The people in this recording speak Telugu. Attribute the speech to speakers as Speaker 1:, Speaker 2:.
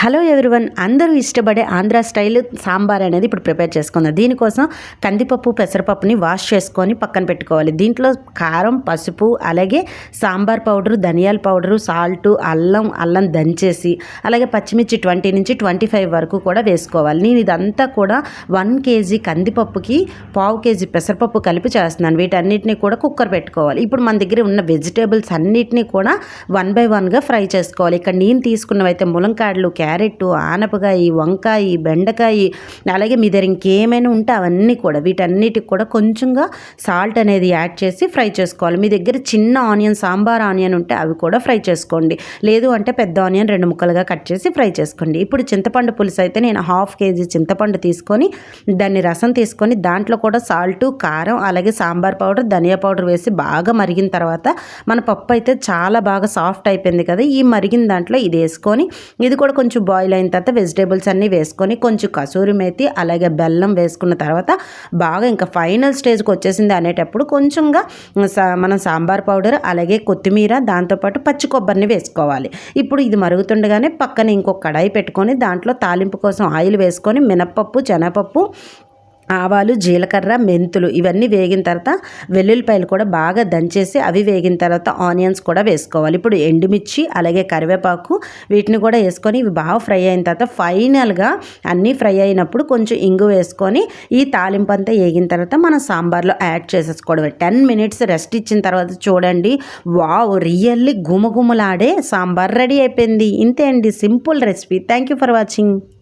Speaker 1: హలో ఎవరివన్ అందరూ ఇష్టపడే ఆంధ్ర స్టైల్ సాంబార్ అనేది ఇప్పుడు ప్రిపేర్ చేసుకుందాం. దీనికోసం కందిపప్పు పెసరపప్పుని వాష్ చేసుకొని పక్కన పెట్టుకోవాలి. దీంట్లో కారం పసుపు అలాగే సాంబార్ పౌడరు ధనియాల పౌడరు సాల్ట్ అల్లం అల్లం దంచేసి అలాగే పచ్చిమిర్చి ట్వంటీ నుంచి ట్వంటీ ఫైవ్ వరకు కూడా వేసుకోవాలి. నేను ఇదంతా కూడా వన్ కేజీ కందిపప్పుకి పావు కేజీ పెసరపప్పు కలిపి చేస్తున్నాను. వీటన్నిటిని కూడా కుక్కర్ పెట్టుకోవాలి. ఇప్పుడు మన దగ్గర ఉన్న వెజిటేబుల్స్ అన్నిటినీ కూడా వన్ బై వన్గా ఫ్రై చేసుకోవాలి. ఇక్కడ నేను తీసుకున్నవైతే ములంకాడలు క్యారెట్ ఆనపకాయ వంకాయ బెండకాయ అలాగే మీ దగ్గర ఇంకేమైనా ఉంటే అవన్నీ కూడా వీటన్నిటికి కూడా కొంచెంగా సాల్ట్ అనేది యాడ్ చేసి ఫ్రై చేసుకోవాలి. మీ దగ్గర చిన్న ఆనియన్ సాంబార్ ఆనియన్ ఉంటే అవి కూడా ఫ్రై చేసుకోండి. లేదు అంటే పెద్ద ఆనియన్ రెండు ముక్కలుగా కట్ చేసి ఫ్రై చేసుకోండి. ఇప్పుడు చింతపండు పులుసు అయితే నేను హాఫ్ కేజీ చింతపండు తీసుకొని దాన్ని రసం తీసుకొని దాంట్లో కూడా సాల్ట్ కారం అలాగే సాంబార్ పౌడర్ ధనియా పౌడర్ వేసి బాగా మరిగిన తర్వాత మన పప్పు అయితే చాలా బాగా సాఫ్ట్ అయిపోయింది కదా ఈ మరిగిన దాంట్లో ఇది వేసుకొని ఇది కూడా కొంచెం బాయిల్ అయిన తర్వాత వెజిటేబుల్స్ అన్నీ వేసుకొని కొంచెం కసూరి మేతి అలాగే బెల్లం వేసుకున్న తర్వాత బాగా ఇంకా ఫైనల్ స్టేజ్కి వచ్చేసింది అనేటప్పుడు కొంచెంగా మనం సాంబార్ పౌడర్ అలాగే కొత్తిమీర దాంతోపాటు పచ్చి కొబ్బరిని వేసుకోవాలి. ఇప్పుడు ఇది మరుగుతుండగానే పక్కన ఇంకొక కడాయి పెట్టుకొని దాంట్లో తాలింపు కోసం ఆయిల్ వేసుకొని మినప్పప్పు శనగపప్పు ఆవాలు జీలకర్ర మెంతులు ఇవన్నీ వేగిన తర్వాత వెల్లుల్లిపాయలు కూడా బాగా దంచేసి అవి వేగిన తర్వాత ఆనియన్స్ కూడా వేసుకోవాలి. ఇప్పుడు ఎండుమిర్చి అలాగే కరివేపాకు వీటిని కూడా వేసుకొని ఇవి బాగా ఫ్రై అయిన తర్వాత ఫైనల్గా అన్నీ ఫ్రై అయినప్పుడు కొంచెం ఇంగు వేసుకొని ఈ తాలింపు అంతా వేగిన తర్వాత మనం సాంబార్లో యాడ్ చేసేసుకోవడం టెన్ మినిట్స్ రెస్ట్ ఇచ్చిన తర్వాత చూడండి. వావ్ రియల్లీ గుమగుమలాడే సాంబార్ రెడీ అయిపోయింది. ఇంతే అండి. Simple recipe. Thank you for watching.